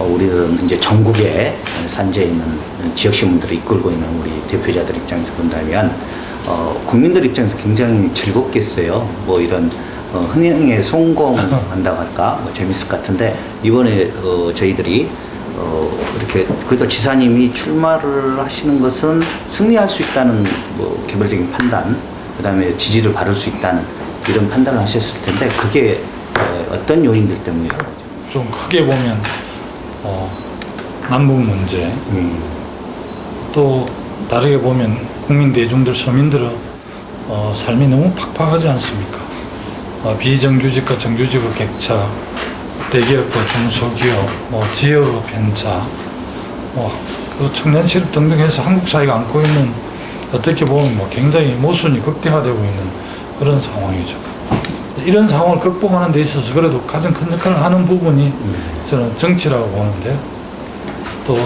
어, 우리들은 이제 전국에 산재해 있는 지역 신문들을 이끌고 있는 우리 대표자들 입장에서 본다면 어, 국민들 입장에서 굉장히 즐겁겠어요. 뭐 이런 어, 흥행에 성공한다고 할까 뭐 재밌을 것 같은데 이번에 어, 저희들이 어, 이렇게 그래도 지사님이 출마를 하시는 것은 승리할 수 있다는 뭐 개별적인 판단, 그다음에 지지를 받을 수 있다는 이런 판단을 하셨을 텐데 그게 어, 어떤 요인들 때문이라고? 좀 크게 보면 어, 남북 문제 음, 또 다르게 보면 국민 대중들 서민들의 어, 삶이 너무 팍팍하지 않습니까? 어, 비정규직과 정규직의 격차, 대기업과 중소기업, 뭐 지역의 편차, 뭐, 그 청년 실업 등등 해서 한국 사회가 안고 있는 어떻게 보면 뭐 굉장히 모순이 극대화되고 있는 그런 상황이죠. 이런 상황을 극복하는 데 있어서 그래도 가장 큰 역할을 하는 부분이 저는 정치라고 보는데 또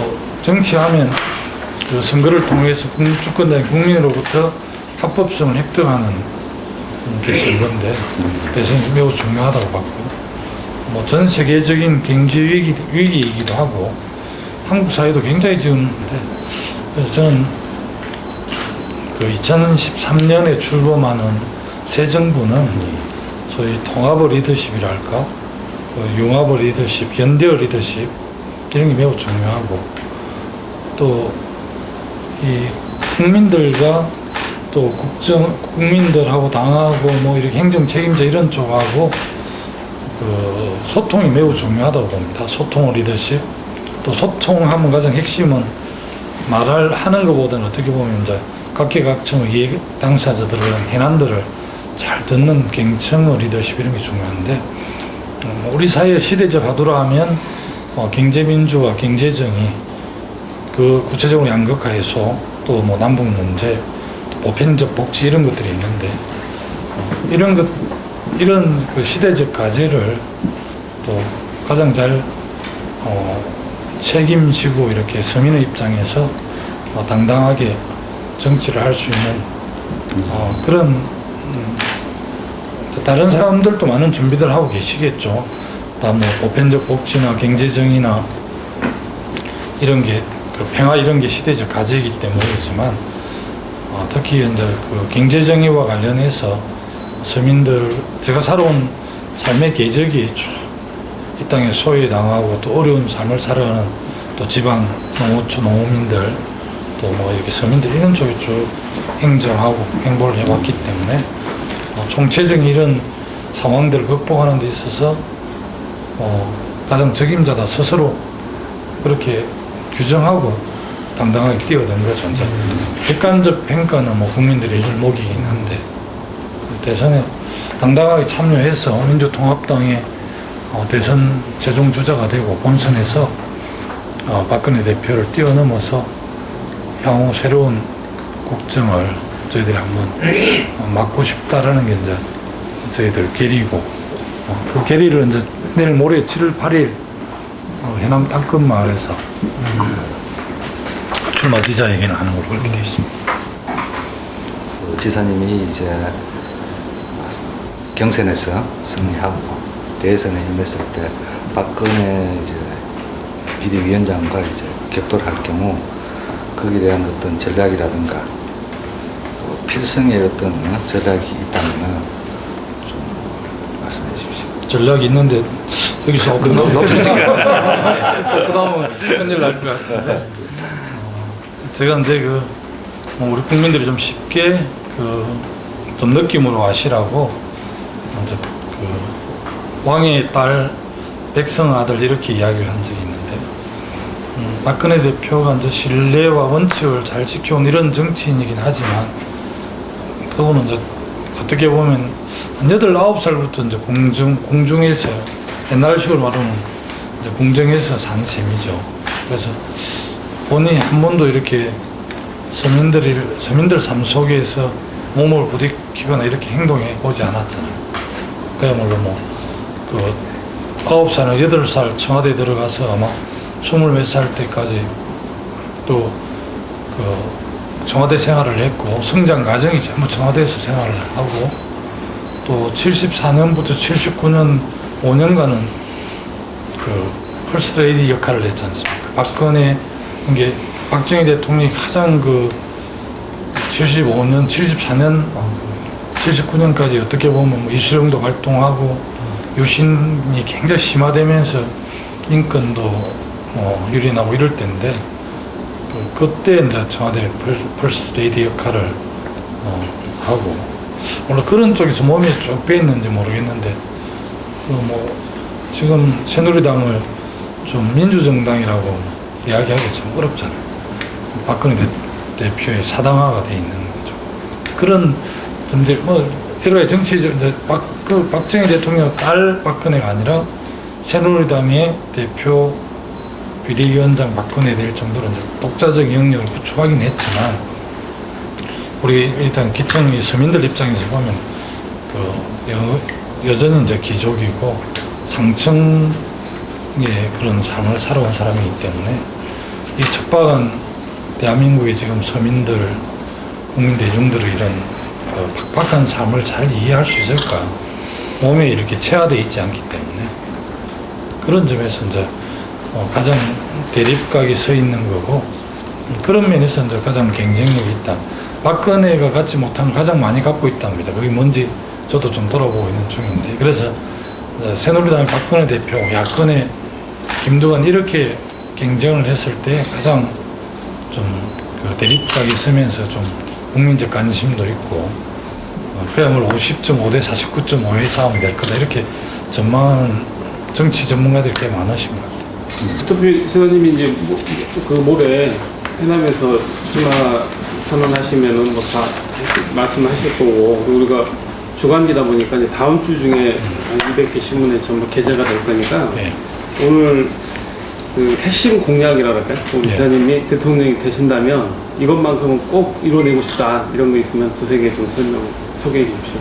정치하면 그 선거를 통해서 국- 주권자인 국민으로부터 합법성을 획득하는 게 선거인데 대선이 매우 중요하다고 봤고 뭐 전 세계적인 경제 위기, 위기이기도 하고 한국 사회도 굉장히 지금인데 그래서 저는 그 2013년에 출범하는 새 정부는 소위 통합의 리더십이랄까 그 융합의 리더십, 연대의 리더십 이런 게 매우 중요하고 또 이 국민들과 또 국정 국민들하고 당하고 뭐 이렇게 행정 책임자 이런 쪽하고 그 소통이 매우 중요하다고 봅니다. 소통 리더십 또 소통하면 가장 핵심은 말을 하는 것보다는 어떻게 보면 이제 각계각층의 이해 당사자들을 해난들을 잘 듣는 경청의 리더십 이런 게 중요한데 음, 우리 사회의 시대적 화두라 하면 어, 경제민주화, 경제정의 그 구체적으로 양극화 해소 또 뭐 남북 문제 또 보편적 복지 이런 것들이 있는데 어, 이런 것 이런 그 시대적 과제를 또 가장 잘 어, 책임지고 이렇게 서민의 입장에서 어, 당당하게 정치를 할 수 있는 어, 그런 음, 다른 사람들도 많은 준비들 하고 계시겠죠. 다뭐 보편적 복지나 경제정의나 이런 게, 그 평화 이런 게 시대적 과제이기 때문이지만, 어, 특히 이제 그 경제정의와 관련해서 서민들, 제가 살아온 삶의 궤적이 쭉이 땅에 소외당하고 또 어려운 삶을 살아가는 또 지방 농어촌 농민들 또 뭐 이렇게 서민들 이런 쪽에 쭉 행정하고 행보를 해왔기 때문에 어, 총체적인 이런 상황들을 극복하는 데 있어서 어, 가장 책임자다 스스로 그렇게 규정하고 당당하게 뛰어든 거죠. 이제 객관적 평가는 뭐 국민들이 해줄 목이긴 한데 대선에 당당하게 참여해서 민주통합당의 어, 대선 최종 주자가 되고 본선에서 어, 박근혜 대표를 뛰어넘어서 향후 새로운 국정을 저희들이 한번 어, 맡고 싶다라는 게 이제 저희들 계리고 어, 그 계리를 이제 내일 모레 7월 8일 어, 해남 땅끝 마을에서 출마 기자회견을 하는 걸로 되어 있습니다. 그 지사님이 이제 경선에서 승리하고 대선에 임했을 때 박근혜 이제 비대위원장과 이제 격돌할 경우 거기에 대한 어떤 전략이라든가 또 필승의 어떤 어, 전략이 있다면 좀 말씀해 주십시오. 전략이 있는데 여기서 없는 그다음은 큰일 날것 같은데. 어, 제가 이제 그뭐 우리 국민들이 좀 쉽게 그 좀 느낌으로 아시라고 이제 그 왕의 딸 백성 아들 이렇게 이야기를 한 적이 있는데 음, 박근혜 대표가 이제 신뢰와 원칙을 잘 지켜온 이런 정치인이긴 하지만 그분은 이제 어떻게 보면 한 여덟 아홉 살부터 이제 공중 공중에서 옛날 식으로 말하면 이제 공정에서 산 셈이죠. 그래서 본인이 한 번도 이렇게 서민들이 서민들 삶 속에서 몸을 부딪히거나 이렇게 행동해 보지 않았잖아요. 그야말로 뭐 그 아홉 살이나 여덟 살 청와대 들어가서 아마 스물 몇 살 때까지 또 그 청와대 생활을 했고 성장 과정이 전부 청와대에서 생활을 하고 또 74년부터 79년 5년간은 그 펄스 레이디 역할을 했지 않습니까? 박근혜 이게 박정희 대통령이 가장 그 75년, 74년, 79년까지 어떻게 보면 뭐 이수령도 활동하고 유신이 굉장히 심화되면서 인권도 뭐 유린하고 이럴 때인데 그, 그때 이제 청와대 펄- 펄스 레이디 역할을 어, 하고 물론 그런 쪽에서 몸이 쭉 빼있는지 모르겠는데 그뭐 지금 새누리당을 좀 민주정당이라고 이야기하기 참 어렵잖아요. 박근혜 대, 대표의 사당화가 돼 있는 거죠. 그런 점들 뭐 가지 정치적 박, 그 박정희 대통령 딸 박근혜가 아니라 새누리당의 대표 비대위원장 박근혜 될 정도로 이제 독자적 영역을 구축하긴 했지만 우리 일단 기천의 서민들 입장에서 보면 그 여, 여전히 이제 귀족이고 상층의 그런 삶을 살아온 사람이기 때문에 이 척박한 대한민국의 지금 서민들, 국민 대중들의 이런 그 팍팍한 삶을 잘 이해할 수 있을까? 몸에 이렇게 체화되어 있지 않기 때문에 그런 점에서 이제 어, 가장 대립각이 서 있는 거고 음, 그런 면에서 이제 가장 경쟁력이 있다. 박근혜가 갖지 못한 걸 가장 많이 갖고 있답니다. 그게 뭔지 저도 좀 돌아보고 있는 중인데 그래서 새누리당의 박근혜 대표, 야권의 김두관 이렇게 경쟁을 했을 때 가장 좀 그 대립각이 있으면서 좀 국민적 관심도 있고 어, 그야말로 50.5 대 49.5의 싸움이 될 거다 이렇게 전망하는 정치 전문가들이 꽤같 어차피 세관님이 이제 모, 그 모레 해남에서 출마 선언하시면은 뭐 다 말씀하실 거고 그리고 우리가 주간기다 보니까 이제 다음 주 중에 한 200개 신문에 전부 게재가 될 거니까 네. 오늘 그 핵심 공약이라 그럴까요? 우리 네. 기자님이 대통령이 되신다면 이것만큼은 꼭 이뤄내고 싶다 이런 거 있으면 두세 개 좀 설명 소개해 주십시오.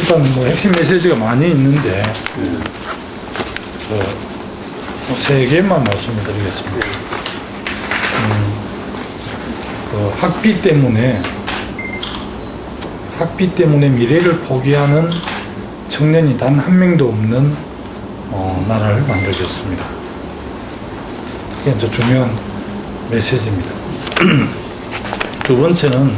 일단 뭐 핵심 메시지가 많이 있는데 그, 세 개만 말씀을 드리겠습니다. 음, 그 학비 때문에 학비 때문에 미래를 포기하는 청년이 단 한 명도 없는 어, 나라를 만들겠습니다. 이게 이제 중요한 메시지입니다. 두 번째는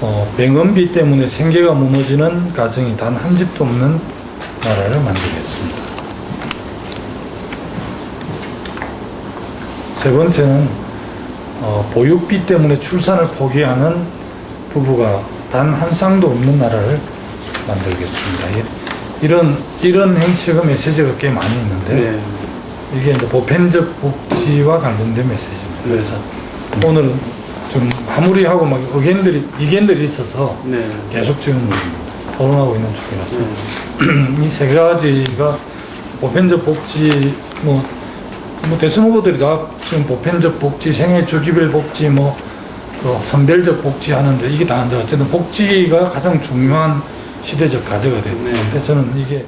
어, 병원비 때문에 생계가 무너지는 가정이 단 한 집도 없는 나라를 만들겠습니다. 세 번째는 어, 보육비 때문에 출산을 포기하는 부부가 단 한 쌍도 없는 나라를 만들겠습니다. 이- 이런 이런 행치가 메시지가 꽤 많이 있는데 네. 이게 이제 보편적 복지와 관련된 메시지입니다. 그래서 오늘은 좀 마무리하고 막 의견들이 이견들이 있어서 네. 계속 지금 토론하고 있는 중이라서 이세 가지가 보편적 복지 뭐, 뭐 대선 후보들이 다 지금 보편적 복지 생애 주기별 복지 뭐그 선별적 복지 하는데 이게 다 이제 어쨌든 복지가 가장 중요한 시대적 과제가 됐는데 네. 저는 이게